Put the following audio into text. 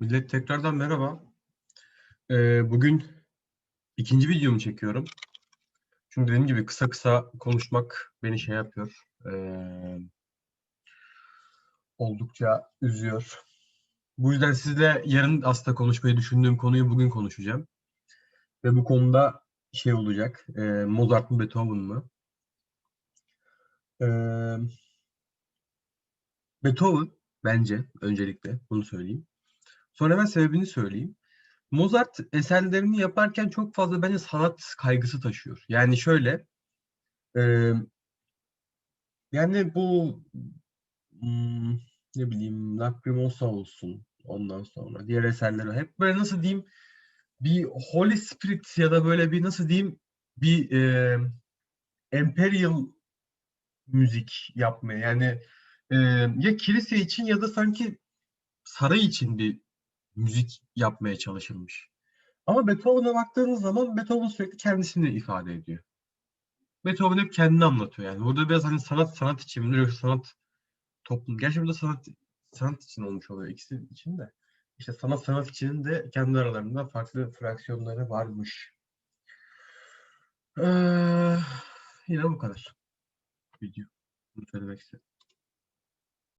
Millet tekrardan merhaba. Ee, bugün ikinci videomu çekiyorum. Çünkü dediğim gibi kısa kısa konuşmak beni şey yapıyor. ee, oldukça üzüyor. Bu yüzden sizle yarın aslında konuşmayı düşündüğüm konuyu bugün konuşacağım. Ve bu konuda şey olacak. ee, Mozart mı Beethoven mı? Ee, Beethoven bence öncelikle bunu söyleyeyim. Sonra hemen sebebini söyleyeyim. Mozart eserlerini yaparken çok fazla bence sanat kaygısı taşıyor. Yani şöyle, e, yani bu hmm, ne bileyim Lacrimosa olsun ondan sonra diğer eserleri hep böyle nasıl diyeyim bir Holy Spirit ya da böyle bir nasıl diyeyim bir e, Imperial müzik yapmaya yani e, ya kilise için ya da sanki saray için bir müzik yapmaya çalışılmış. Ama Beethoven'a baktığınız zaman Beethoven sürekli kendisini ifade ediyor. Beethoven hep kendini anlatıyor yani. Burada biraz hani sanat sanat için yoksa sanat toplum. Gerçi burada sanat sanat için olmuş oluyor ikisi için de. İşte sanat sanat içinin de kendi aralarında farklı fraksiyonları varmış. Ee, yine bu kadar. Video. Bunu söylemek istedim.